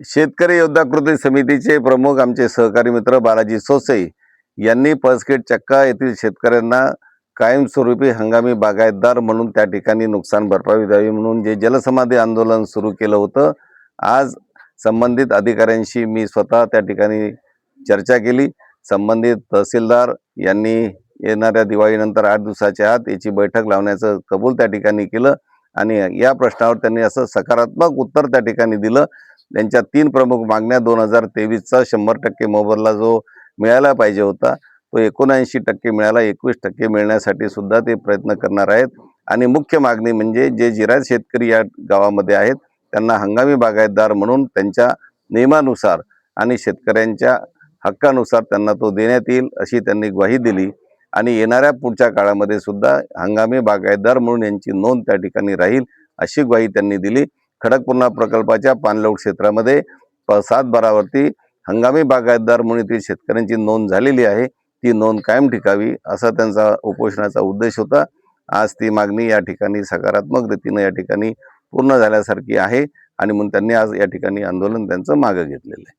शेतकरी योद्धा कृती समितीचे प्रमुख आमचे सहकारी मित्र बालाजी सोसे यांनी पसखेड चक्का येथील शेतकऱ्यांना कायमस्वरूपी हंगामी बागायतदार म्हणून त्या ठिकाणी नुकसान भरपाई द्यावी म्हणून जे जलसमाधी आंदोलन सुरू केलं होतं आज संबंधित अधिकाऱ्यांशी मी स्वतः त्या ठिकाणी चर्चा केली. संबंधित तहसीलदार यांनी येणाऱ्या दिवाळीनंतर आठ दिवसाच्या आत याची बैठक लावण्याचं कबूल त्या ठिकाणी केलं आणि या प्रश्नावर त्यांनी असं सकारात्मक उत्तर त्या ठिकाणी दिलं. त्यांच्या तीन प्रमुख मागण्या दोन हजार तेवीसचा शंभर टक्के मोबदला जो मिळायला पाहिजे होता तो एकोणऐंशी टक्के मिळाला एकवीस टक्के मिळण्यासाठी सुद्धा ते प्रयत्न करणार आहेत. आणि मुख्य मागणी म्हणजे जे जिरायत शेतकरी या गावामध्ये आहेत त्यांना हंगामी बागायतदार म्हणून त्यांच्या नियमानुसार आणि शेतकऱ्यांच्या हक्कानुसार त्यांना तो देण्यात येईल अशी त्यांनी ग्वाही दिली. आणि येणाऱ्या पुढच्या काळामध्ये सुद्धा हंगामी बागायतदार म्हणून यांची नोंद त्या ठिकाणी राहील अशी ग्वाही त्यांनी दिली. खडकपूर्णा प्रकल्पाच्या पाणलोट क्षेत्रामध्ये सातबारावरती सात बारावरती हंगामी बागायतदार म्हणून शेतकऱ्यांची नोंद झालेली आहे. ती नोंद कायम ठिकावी असा त्यांचा उपोषणाचा उद्देश होता. आज ती मागणी या ठिकाणी सकारात्मक रीतीनं या ठिकाणी पूर्ण झाल्यासारखी आहे आणि म्हणून त्यांनी आज या ठिकाणी आंदोलन त्यांचं मागं घेतलेलं आहे.